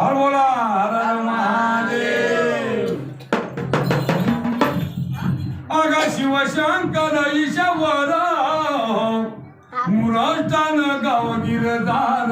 हर बोला हर हर महादेव अगा शिवशंकर ईश्वर मुराष्टान गाव गिरदार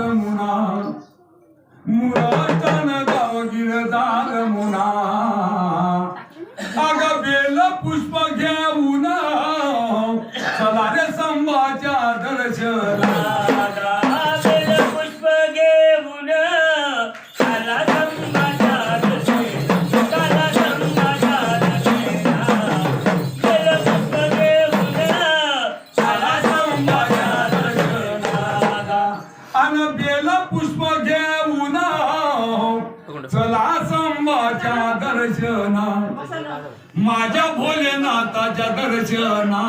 पुष्प घेऊन चला संभाच्या दर्शना. माझ्या भोलेनाथाच्या दर्शना.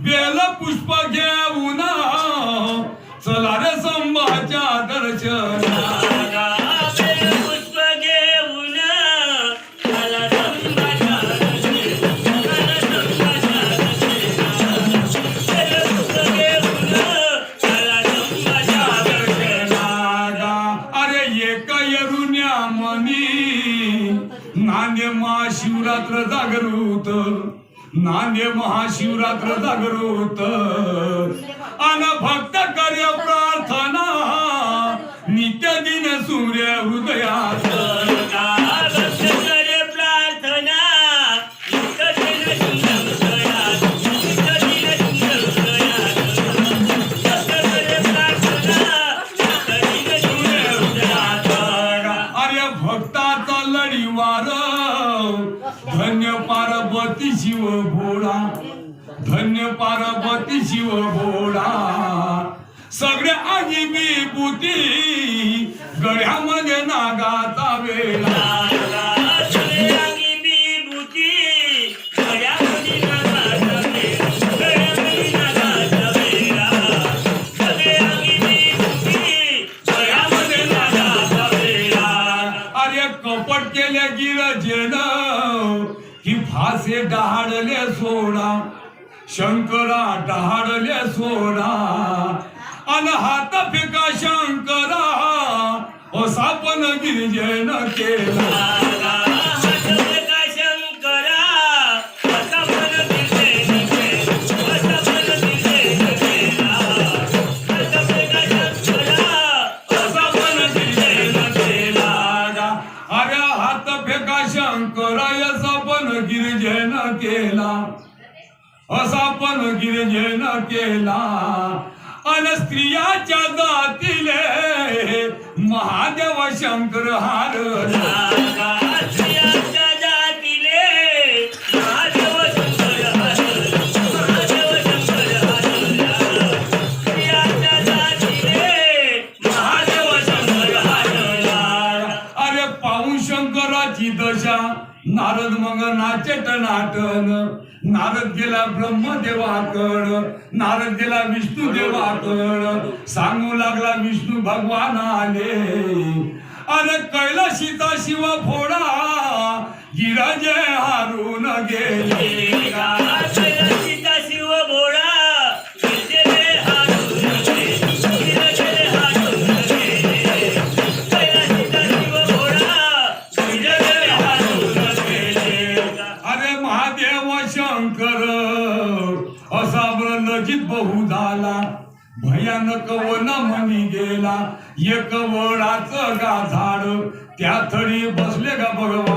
बेल पुष्प घेऊन चला रे संभाच्या दर्शना. महाशिवरात्र जागृत. धन्य पार्वती शिव भोळा धन्य पार्वती शिव भोळा. सगळे मी पुती गळ्यामध्ये नागाचा वेळा माझे डहाडले सोडा. शंकरा डहाडले सोडा. अन हात फिका शंकरा. हो ओ पण गिरिजन केला. केला अन स्त्रियाच्या जातीले महादेव शंकर. अरे पाहून शंकराची दशा. नारद मग नाचेत नाटन नारद गेला ब्रह्मदेवाकड. नारद गेला विष्णू देवाकड. सांगू लागला विष्णू भगवान आले अरे कैलाशीचा शिव फोडा. गिराजे हारून गेले. एक वडाचं गा झाड. त्या थडी बसले का भगवान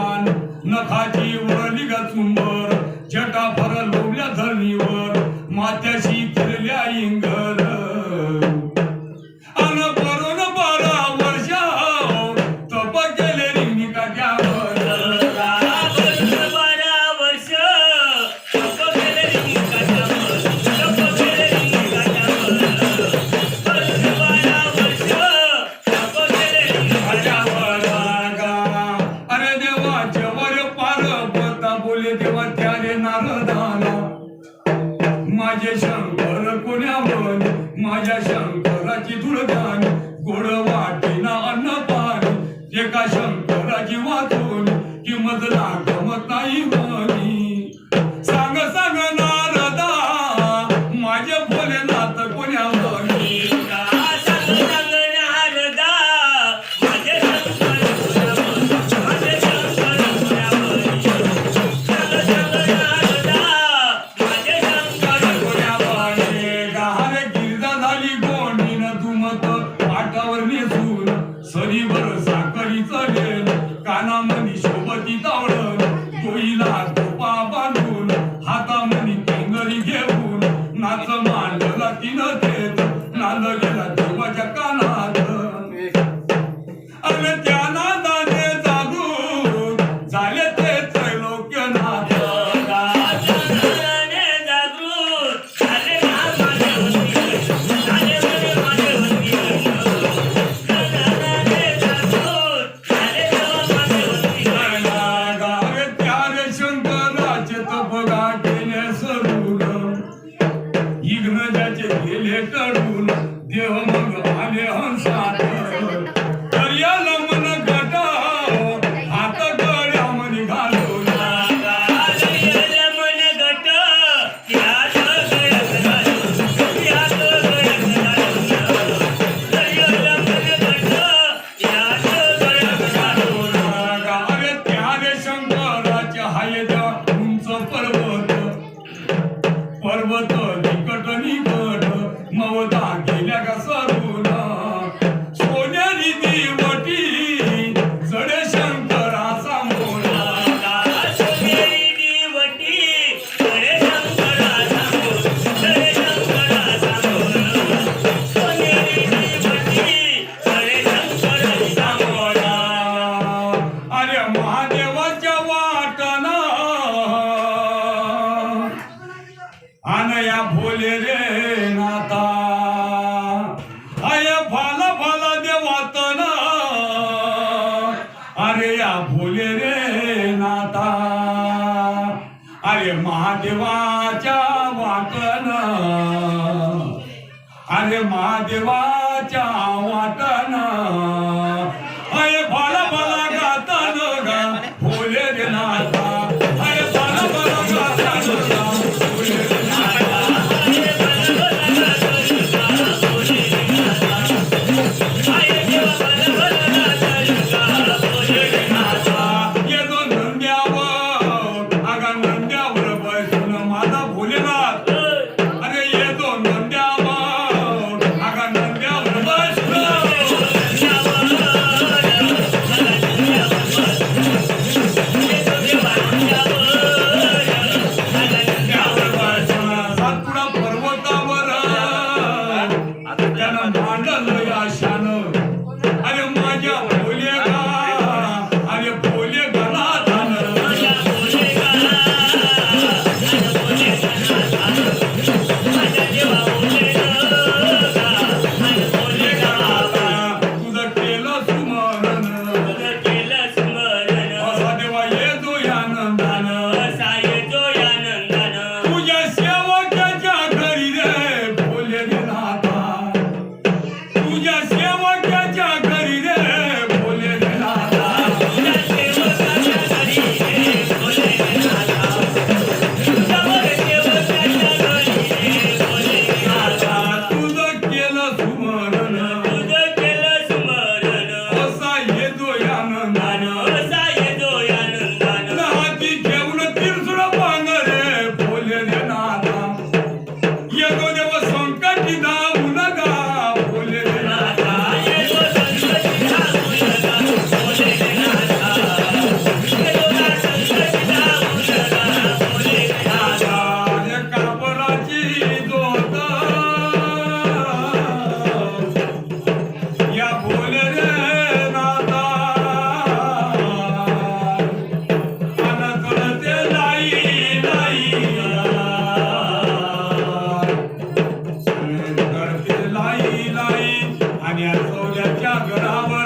Jagana